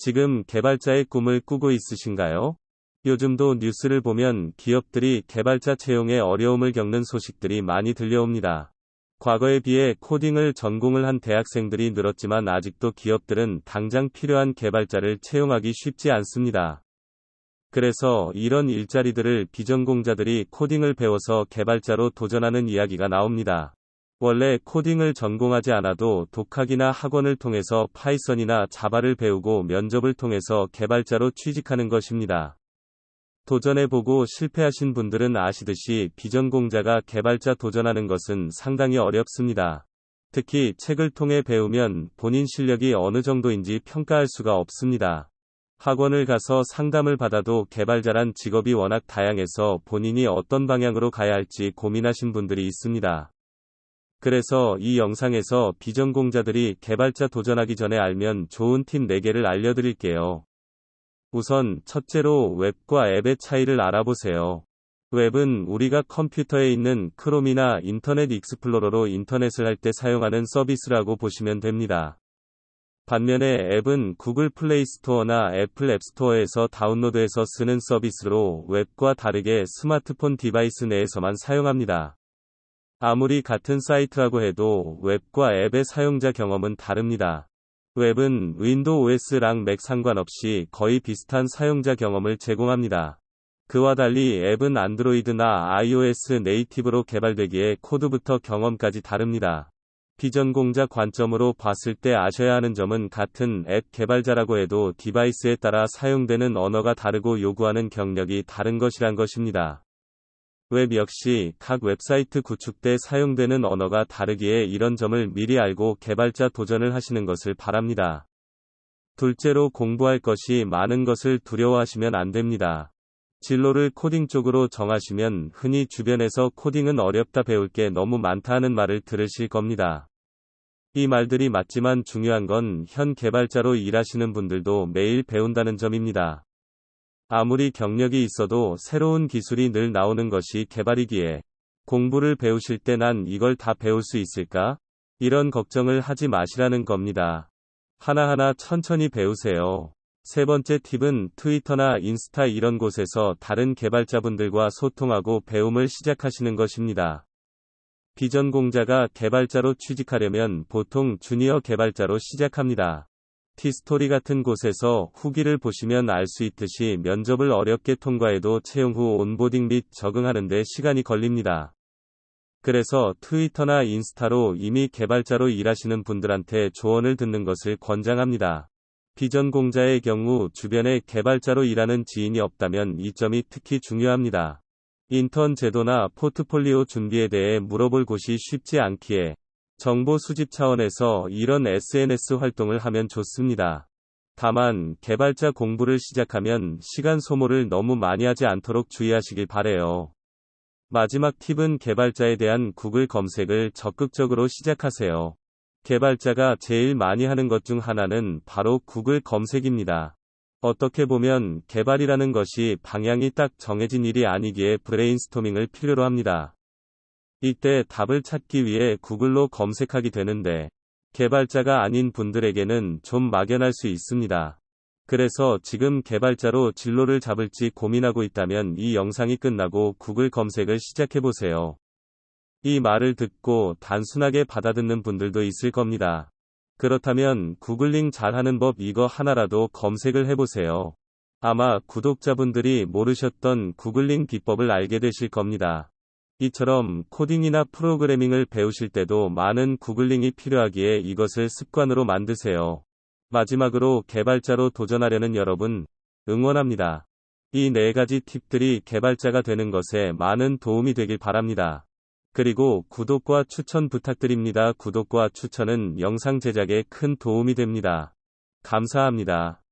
지금 개발자의 꿈을 꾸고 있으신가요? 요즘도 뉴스를 보면 기업들이 개발자 채용에 어려움을 겪는 소식들이 많이 들려옵니다. 과거에 비해 코딩을 전공을 한 대학생들이 늘었지만 아직도 기업들은 당장 필요한 개발자를 채용하기 쉽지 않습니다. 그래서 이런 일자리들을 비전공자들이 코딩을 배워서 개발자로 도전하는 이야기가 나옵니다. 원래 코딩을 전공하지 않아도 독학이나 학원을 통해서 파이썬이나 자바를 배우고 면접을 통해서 개발자로 취직하는 것입니다. 도전해보고 실패하신 분들은 아시듯이 비전공자가 개발자 도전하는 것은 상당히 어렵습니다. 특히 책을 통해 배우면 본인 실력이 어느 정도인지 평가할 수가 없습니다. 학원을 가서 상담을 받아도 개발자란 직업이 워낙 다양해서 본인이 어떤 방향으로 가야 할지 고민하신 분들이 있습니다. 그래서 이 영상에서 비전공자들이 개발자 도전하기 전에 알면 좋은 팁 4개를 알려드릴게요. 우선 첫째로 웹과 앱의 차이를 알아보세요. 웹은 우리가 컴퓨터에 있는 크롬이나 인터넷 익스플로러로 인터넷을 할 때 사용하는 서비스라고 보시면 됩니다. 반면에 앱은 구글 플레이 스토어나 애플 앱 스토어에서 다운로드해서 쓰는 서비스로 웹과 다르게 스마트폰 디바이스 내에서만 사용합니다. 아무리 같은 사이트라고 해도 웹과 앱의 사용자 경험은 다릅니다. 웹은 윈도우 OS랑 맥 상관없이 거의 비슷한 사용자 경험을 제공합니다. 그와 달리 앱은 안드로이드나 iOS 네이티브로 개발되기에 코드부터 경험까지 다릅니다. 비전공자 관점으로 봤을 때 아셔야 하는 점은 같은 앱 개발자라고 해도 디바이스에 따라 사용되는 언어가 다르고 요구하는 경력이 다른 것이란 것입니다. 웹 역시 각 웹사이트 구축 때 사용되는 언어가 다르기에 이런 점을 미리 알고 개발자 도전을 하시는 것을 바랍니다. 둘째로 공부할 것이 많은 것을 두려워하시면 안 됩니다. 진로를 코딩 쪽으로 정하시면 흔히 주변에서 코딩은 어렵다 배울 게 너무 많다 하는 말을 들으실 겁니다. 이 말들이 맞지만 중요한 건 현 개발자로 일하시는 분들도 매일 배운다는 점입니다. 아무리 경력이 있어도 새로운 기술이 늘 나오는 것이 개발이기에 공부를 배우실 때 난 이걸 다 배울 수 있을까? 이런 걱정을 하지 마시라는 겁니다. 하나하나 천천히 배우세요. 세 번째 팁은 트위터나 인스타 이런 곳에서 다른 개발자분들과 소통하고 배움을 시작하시는 것입니다. 비전 공자가 개발자로 취직하려면 보통 주니어 개발자로 시작합니다. 티스토리 같은 곳에서 후기를 보시면 알 수 있듯이 면접을 어렵게 통과해도 채용 후 온보딩 및 적응하는 데 시간이 걸립니다. 그래서 트위터나 인스타로 이미 개발자로 일하시는 분들한테 조언을 듣는 것을 권장합니다. 비전공자의 경우 주변에 개발자로 일하는 지인이 없다면 이 점이 특히 중요합니다. 인턴 제도나 포트폴리오 준비에 대해 물어볼 곳이 쉽지 않기에 정보 수집 차원에서 이런 SNS 활동을 하면 좋습니다. 다만 개발자 공부를 시작하면 시간 소모를 너무 많이 하지 않도록 주의하시길 바래요. 마지막 팁은 개발자에 대한 구글 검색을 적극적으로 시작하세요. 개발자가 제일 많이 하는 것 중 하나는 바로 구글 검색입니다. 어떻게 보면 개발이라는 것이 방향이 딱 정해진 일이 아니기에 브레인스토밍을 필요로 합니다. 이때 답을 찾기 위해 구글로 검색하게 되는데 개발자가 아닌 분들에게는 좀 막연할 수 있습니다. 그래서 지금 개발자로 진로를 잡을지 고민하고 있다면 이 영상이 끝나고 구글 검색을 시작해보세요. 이 말을 듣고 단순하게 받아듣는 분들도 있을 겁니다. 그렇다면 구글링 잘하는 법 이거 하나라도 검색을 해보세요. 아마 구독자분들이 모르셨던 구글링 비법을 알게 되실 겁니다. 이처럼 코딩이나 프로그래밍을 배우실 때도 많은 구글링이 필요하기에 이것을 습관으로 만드세요. 마지막으로 개발자로 도전하려는 여러분, 응원합니다. 이 네 가지 팁들이 개발자가 되는 것에 많은 도움이 되길 바랍니다. 그리고 구독과 추천 부탁드립니다. 구독과 추천은 영상 제작에 큰 도움이 됩니다. 감사합니다.